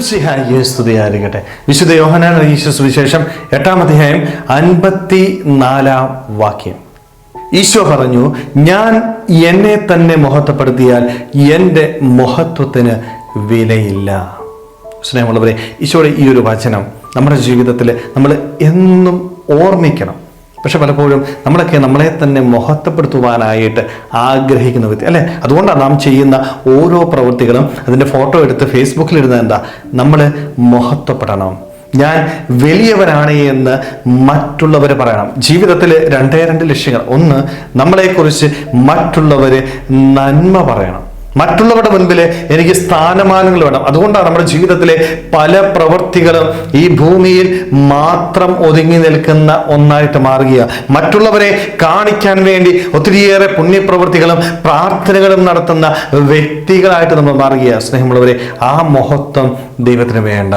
സ്തുതിയായിരിക്കട്ടെ വിശുദ്ധ യോഹനാൻ ഈശ്വര സുവിശേഷം എട്ടാം അധ്യായം അൻപത്തി നാലാം വാക്യം. ഈശോ പറഞ്ഞു ഞാൻ എന്നെ തന്നെ മഹത്വപ്പെടുത്തിയാൽ എന്റെ മഹത്വത്തിന് വിലയില്ല. സ്നേഹമുള്ളവരെ ഈശോയുടെ ഈ ഒരു വചനം നമ്മുടെ ജീവിതത്തിൽ നമ്മൾ എന്നും ഓർമ്മിക്കണം. പക്ഷെ പലപ്പോഴും നമ്മളൊക്കെ നമ്മളെ തന്നെ മഹത്വപ്പെടുത്തുവാനായിട്ട് ആഗ്രഹിക്കുന്ന വ്യക്തി. അല്ലേ? അതുകൊണ്ടാണ് നാം ചെയ്യുന്ന ഓരോ പ്രവൃത്തികളും അതിന്റെ ഫോട്ടോ എടുത്ത് ഫേസ്ബുക്കിൽ ഇടുന്നത് എന്താ? നമ്മൾ മഹത്വപ്പെടണം. ഞാൻ വലിയവനാണ് എന്ന് മറ്റുള്ളവർ പറയണം. ജീവിതത്തിൽ രണ്ടേ രണ്ട് ലക്ഷ്യങ്ങൾ. ഒന്ന് നമ്മളെക്കുറിച്ച് മറ്റുള്ളവർ നന്മ പറയണം. മറ്റുള്ളവരുടെ മുൻപിൽ എനിക്ക് സ്ഥാനമാനങ്ങൾ വേണം. അതുകൊണ്ടാണ് നമ്മുടെ ജീവിതത്തിലെ പല പ്രവൃത്തികളും ഈ ഭൂമിയിൽ മാത്രം ഒതുങ്ങി നിൽക്കുന്ന ഒന്നായിട്ട് മാറുക മറ്റുള്ളവരെ കാണിക്കാൻ വേണ്ടി ഒത്തിരിയേറെ പുണ്യപ്രവൃത്തികളും പ്രാർത്ഥനകളും നടത്തുന്ന വ്യക്തികളായിട്ട് നമ്മൾ മാറുക സ്നേഹമുള്ളവരെ ആ മഹത്വം ദൈവത്തിന് വേണ്ട.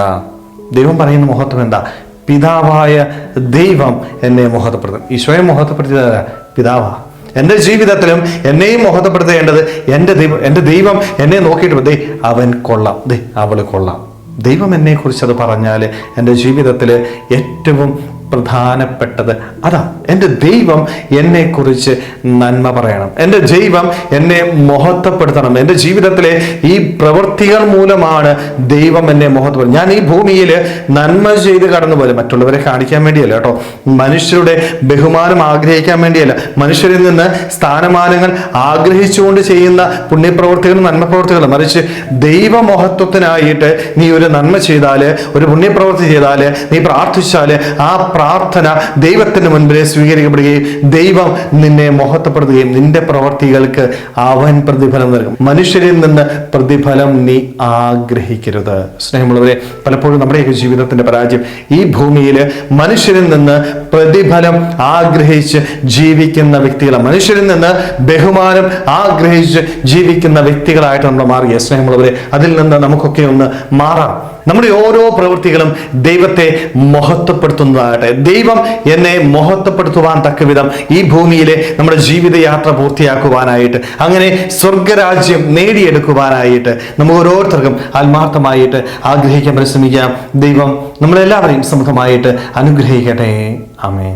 ദൈവം പറയുന്ന മഹത്വം എന്താ? പിതാവായ ദൈവം എന്നെ മഹത്വപ്പെടുത്തും. ഈശോയെ മഹത്വപ്പെടുത്തിയതാ പിതാവാ. എന്റെ ജീവിതത്തിലും എന്നെയും മഹത്വപ്പെടുത്തേണ്ടത് എന്റെ ദൈവം എന്റെ ദൈവം എന്നെ നോക്കിയിട്ട് ദേ അവൻ കൊള്ളാം. ദേ അവൾ കൊള്ളാം. ദൈവം എന്നെക്കുറിച്ച് അത് പറഞ്ഞാൽ എന്റെ ജീവിതത്തിൽ ഏറ്റവും പ്രധാനപ്പെട്ടത്. അതാ എന്റെ ദൈവം എന്നെക്കുറിച്ച് നന്മ പറയണം. എന്റെ ദൈവം എന്നെ മഹത്വപ്പെടുത്തണം. എന്റെ ജീവിതത്തിലെ ഈ പ്രവൃത്തികൾ മൂലമാണ് ദൈവം എന്നെ മഹത്വപ്പെടുത്തും ഞാൻ ഈ ഭൂമിയിൽ നന്മ ചെയ്ത് കടന്നു പോലെ മറ്റുള്ളവരെ കാണിക്കാൻ വേണ്ടിയല്ല കേട്ടോ. മനുഷ്യരുടെ ബഹുമാനം ആഗ്രഹിക്കാൻ വേണ്ടിയല്ല. മനുഷ്യരിൽ നിന്ന് സ്ഥാനമാനങ്ങൾ ആഗ്രഹിച്ചുകൊണ്ട് ചെയ്യുന്ന പുണ്യപ്രവൃത്തികളും നന്മ പ്രവൃത്തികളും മറിച്ച് ദൈവമഹത്വത്തിനായിട്ട് നീ ഒരു നന്മ ചെയ്താൽ ഒരു പുണ്യപ്രവൃത്തി ചെയ്താൽ നീ പ്രാർത്ഥിച്ചാൽ ആ പ്രാർത്ഥന ദൈവത്തിന് മുൻപിലെ സ്വീകരിക്കപ്പെടുകയും ദൈവം നിന്നെ മഹത്വപ്പെടുത്തുകയും നിന്റെ പ്രവർത്തികൾക്ക് അവൻ പ്രതിഫലം നൽകും. മനുഷ്യരിൽ നിന്ന് പ്രതിഫലം നീ ആഗ്രഹിക്കരുത്. സ്നേഹമുള്ളവരെ പലപ്പോഴും നമ്മുടെയൊക്കെ ജീവിതത്തിന്റെ പരാജയം ഈ ഭൂമിയിൽ മനുഷ്യരിൽ നിന്ന് പ്രതിഫലം ആഗ്രഹിച്ച് ജീവിക്കുന്ന വ്യക്തികളാണ്. മനുഷ്യരിൽ നിന്ന് ബഹുമാനം ആഗ്രഹിച്ച് ജീവിക്കുന്ന വ്യക്തികളായിട്ട് നമ്മൾ മാറിയ സ്നേഹമുള്ളവരെ അതിൽ നിന്ന് നമുക്കൊക്കെ ഒന്ന് മാറാം. നമ്മുടെ ഓരോ പ്രവൃത്തികളും ദൈവത്തെ മഹത്വപ്പെടുത്തുന്നതാകട്ടെ. ദൈവം എന്നെ മഹത്വപ്പെടുത്തുവാൻ തക്കവിധം ഈ ഭൂമിയിലെ നമ്മുടെ ജീവിതയാത്ര പൂർത്തിയാക്കുവാനായിട്ട് അങ്ങനെ സ്വർഗരാജ്യം നേടിയെടുക്കുവാനായിട്ട് നമുക്ക് ഓരോരുത്തർക്കും ആത്മാർത്ഥമായിട്ട് ആഗ്രഹിക്കാൻ പരിശ്രമിക്കാം. ദൈവം നമ്മളെല്ലാവരെയും സമൃദ്ധമായിട്ട് അനുഗ്രഹിക്കട്ടെ. ആമേ